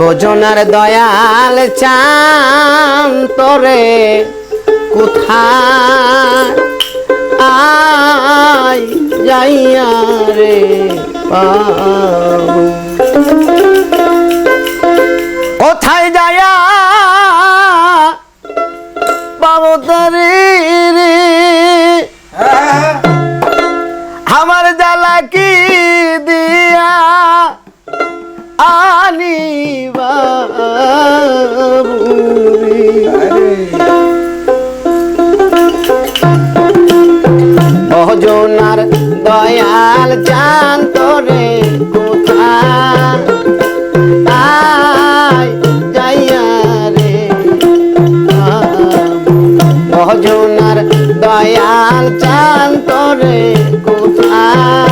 ভোজনার দয়াল চান তরে। কোথায় আই যাইয়া রে কোথায় যায়া পাবো তারে রে জানি ভজনার দয়াল জান্তরে কোথায়? যাইয়া রে। ভজনার দয়াল জান্তরে কোথায়?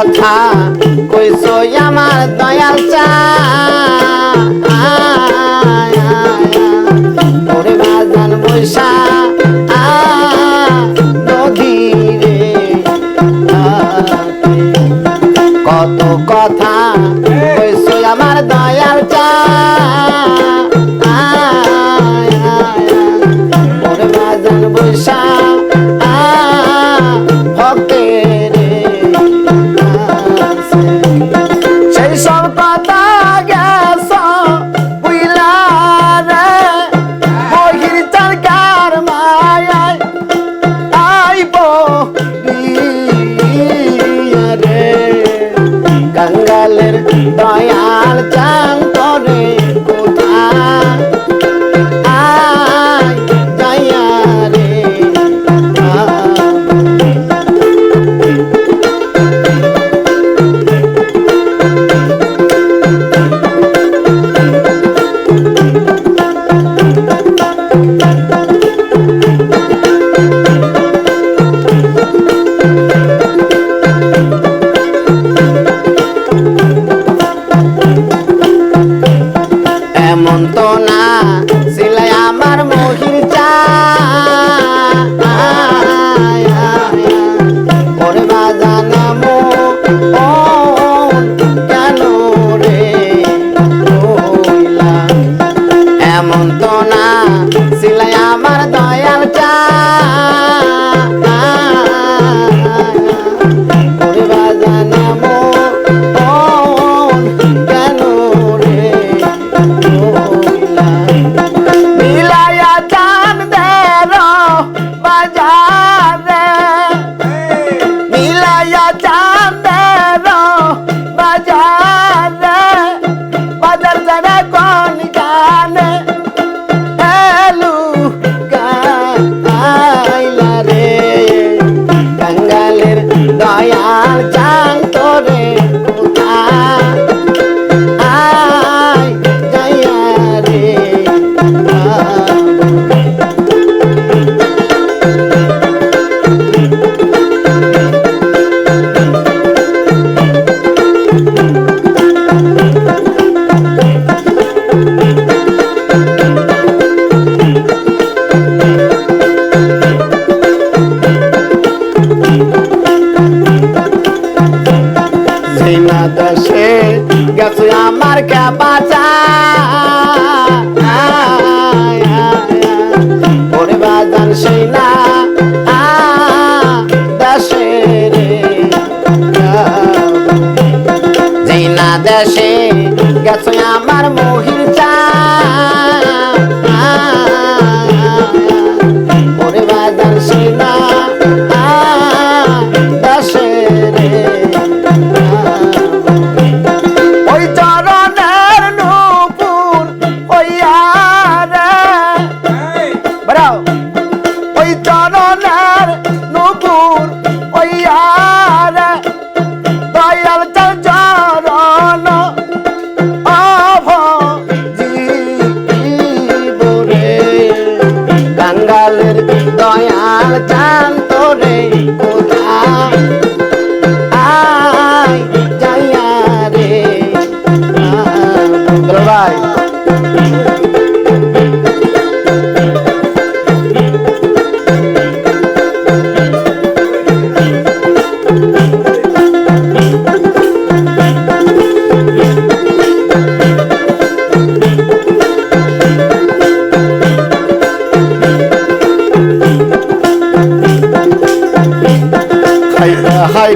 কথা কইছো আমার দয়াল চা। ಬಾಗ್ಯ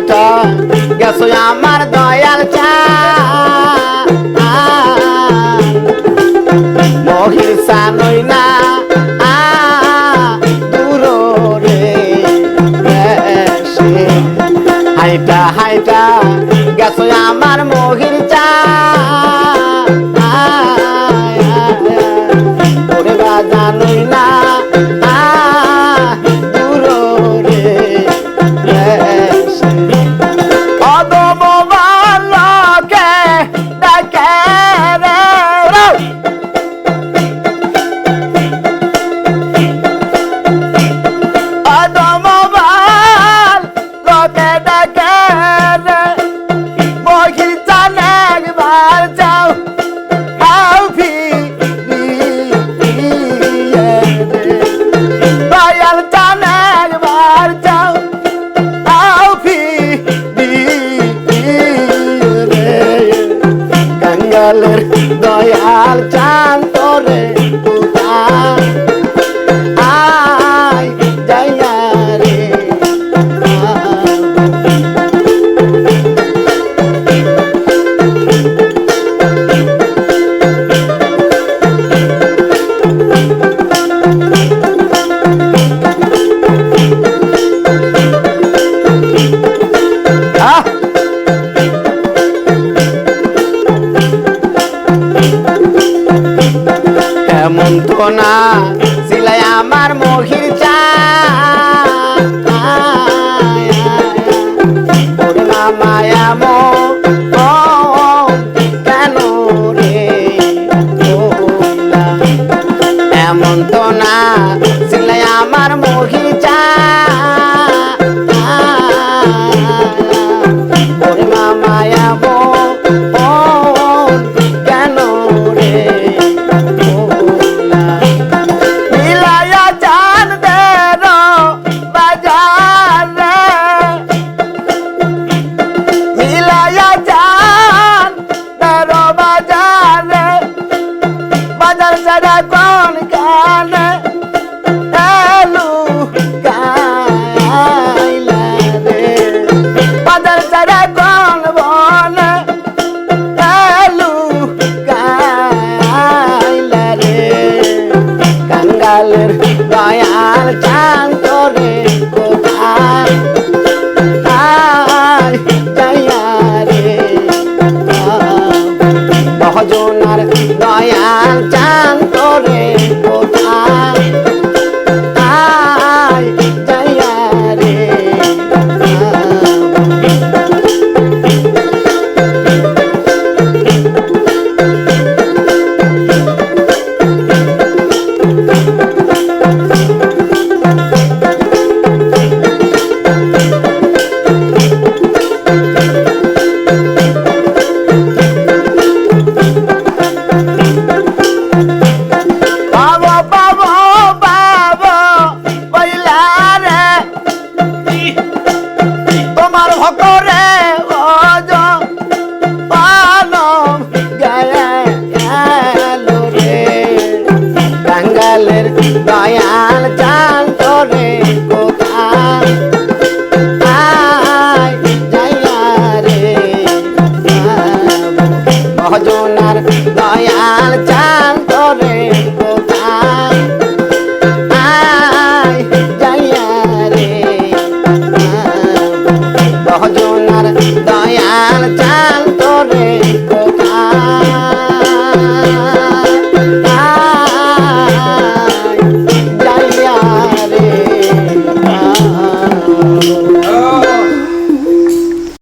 তো গেছো আমার দয়াল চা। মহির না। হাইটা হাইটা গেছো আমার মহির চা। এমন তো না সিলাই আমার মহির চা